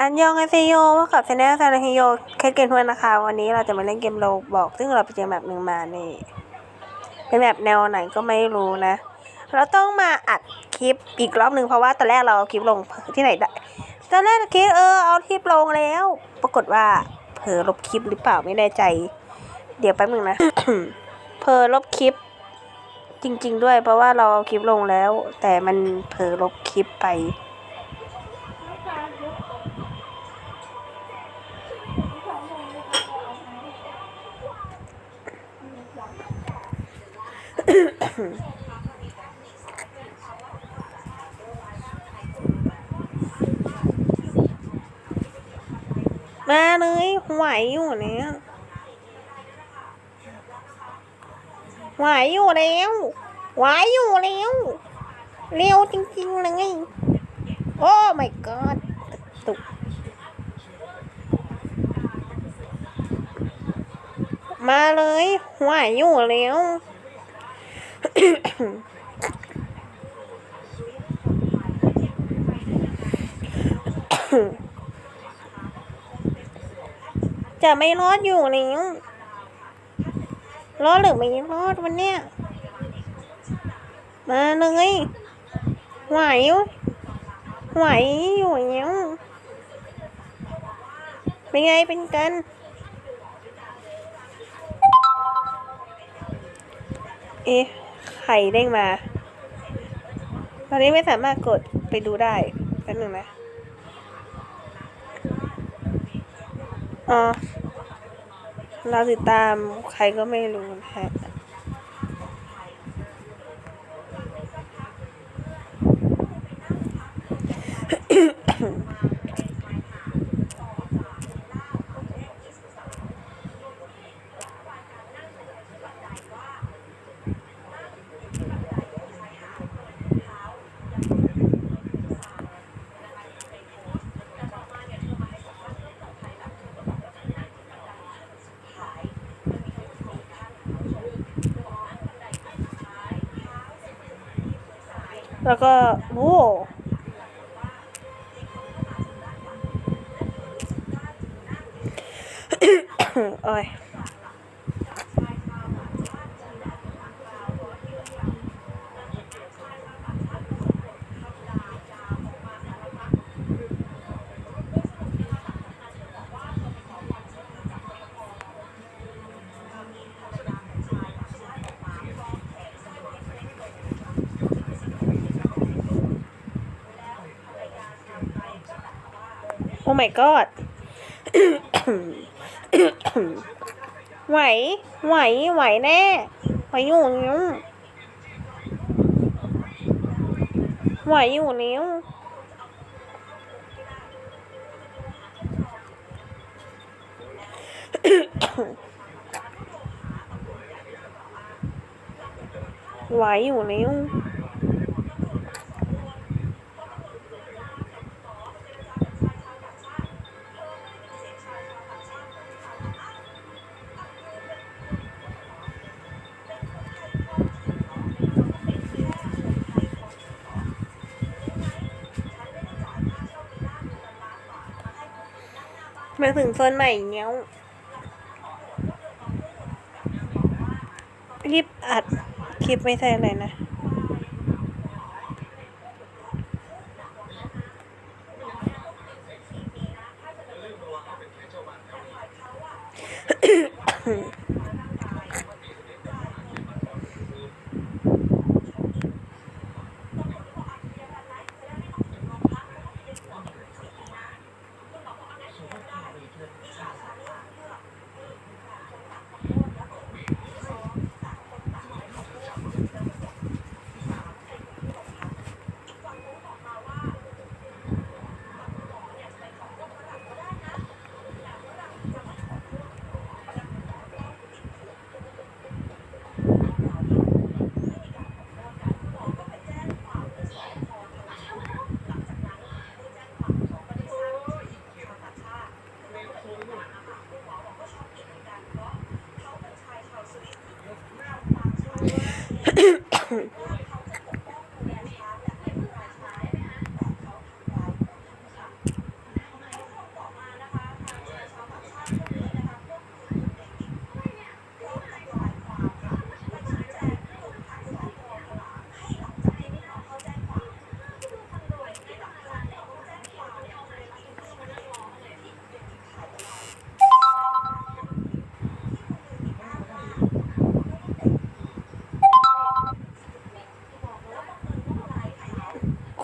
อันยองไอเซโยว่ากับชแนลซานาฮิโยแค่เกมทวนนะคะ วันนี้เราจะมาเล่นเกมโลบอก ซึ่งเราไปเจอแบบหนึ่งมานี่ เป็นแบบแนวไหนก็ไม่รู้นะ เราต้องมาอัดคลิปอีกรอบหนึ่งเพราะว่าตอนแรกเราเอาคลิปลงที่ไหนได้ตอนแรกคิดเออเอาคลิปลงแล้ว ปรากฏว่าเผลอลบคลิปหรือเปล่าไม่แน่ใจ เดี๋ยวแป๊บหนึ่งนะเผลอลบคลิป จริง ๆ ด้วย เพราะว่าเราเอาคลิปลงแล้ว แต่มันเผลอลบคลิปไป ไหวอยู่แล้วไหวอยู่แล้วเร็วจริงๆเลยโอ้ my god ตุกมาเลยไหวอยู่แล้วจะไม่รอดอยู่แล้ว รอดหรือไม่รอดวันเนี้ยมาเลยไหวอยู่ไหวอยู่แล้วเป็นไงเป็นกันเอ๊ะไข่เด้งมา ตอนนี้ไม่สามารถกดไปดูได้แป๊บหนึ่งนะอ๋อ เราติดตามใครก็ไม่รู้นะฮะ แล้วก็โอ้โอ้ย อ้ my god ไหว ไหว ไหวแน่ ไหวอยู่แล้วไหวอยู่แล้วไหวอยู่แล้ว มาถึงโซนใหม่เนี้ยรีบอัดคลิปไม่ใช่อะไรนะอืม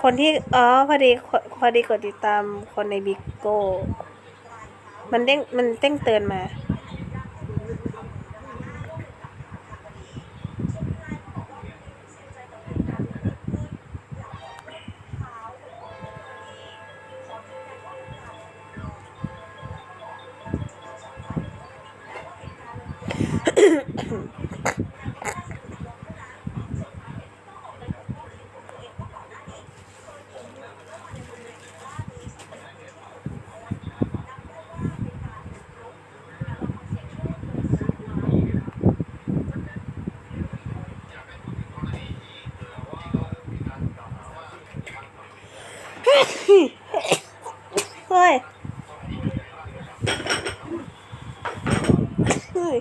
คนที่อ๋อพอดีพอดีกดติดตามคนในบิโก้ มันเด้งมันเด้งเตือนมา เฮ้ย เฮ้ย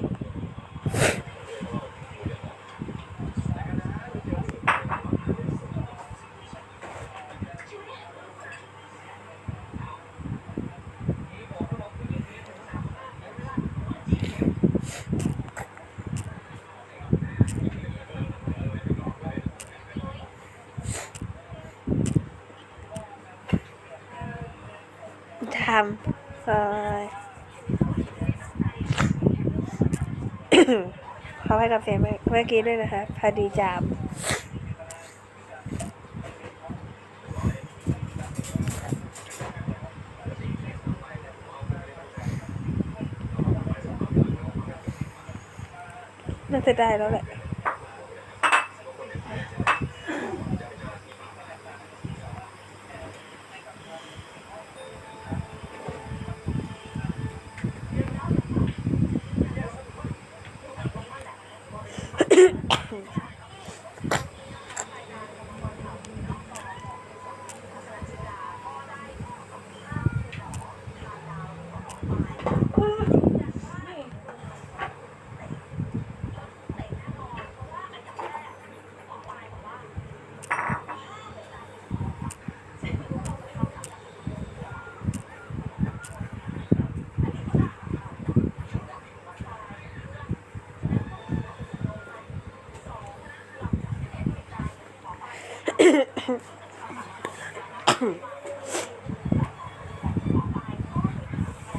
ทำเอ่อขอให้กับเสียงเมื่อเมื่อกี้ด้วยนะคะพอดีจามน่าจะได้แล้วแหละ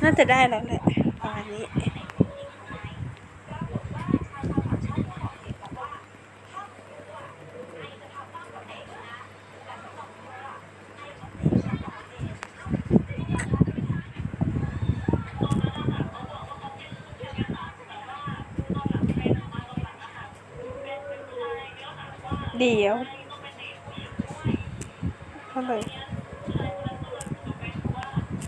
น่าจะได้แล้วแหละประมาณนี้ เดี๋ยว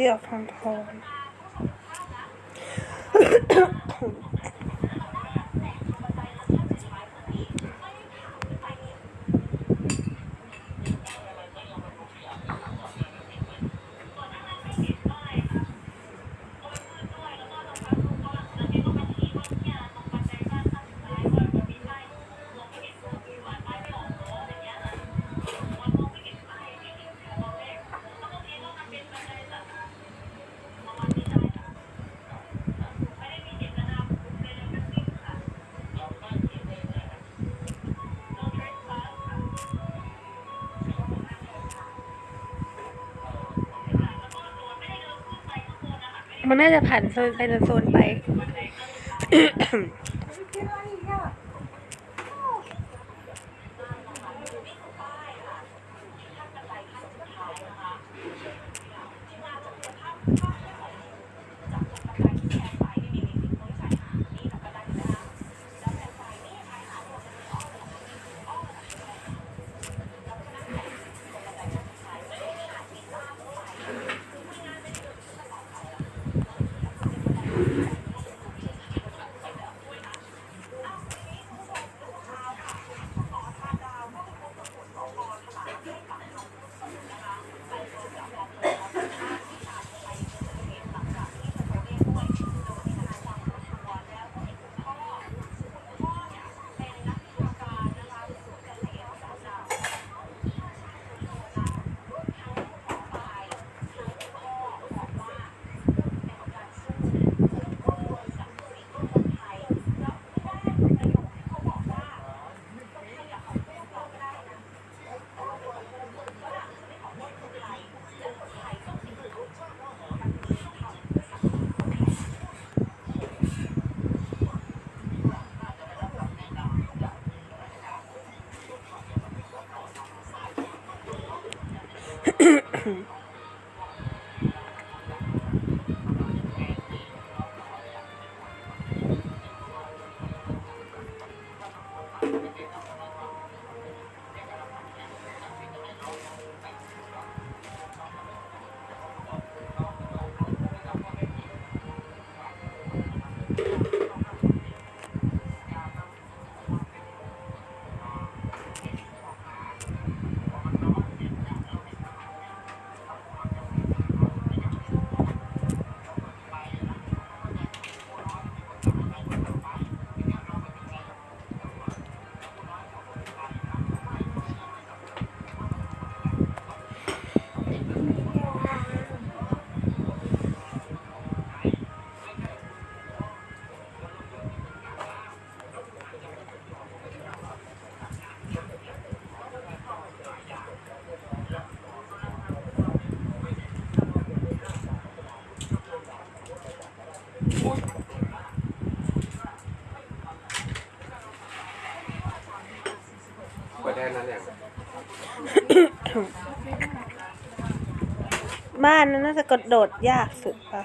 ที่ออ มันน่าจะผ่านโซนไปโซนไป เปิดได้นั้นอย่างบ้านนั้นน่าจะกระโดดยากสุดปะ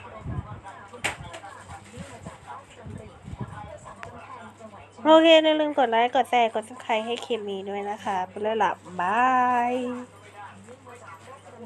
โอเคอย่าลืมกดไลค์ กดแชร์ กดซับสไครต์ให้คลิปนี้ด้วยนะคะ ไปแล้วล่ะบาย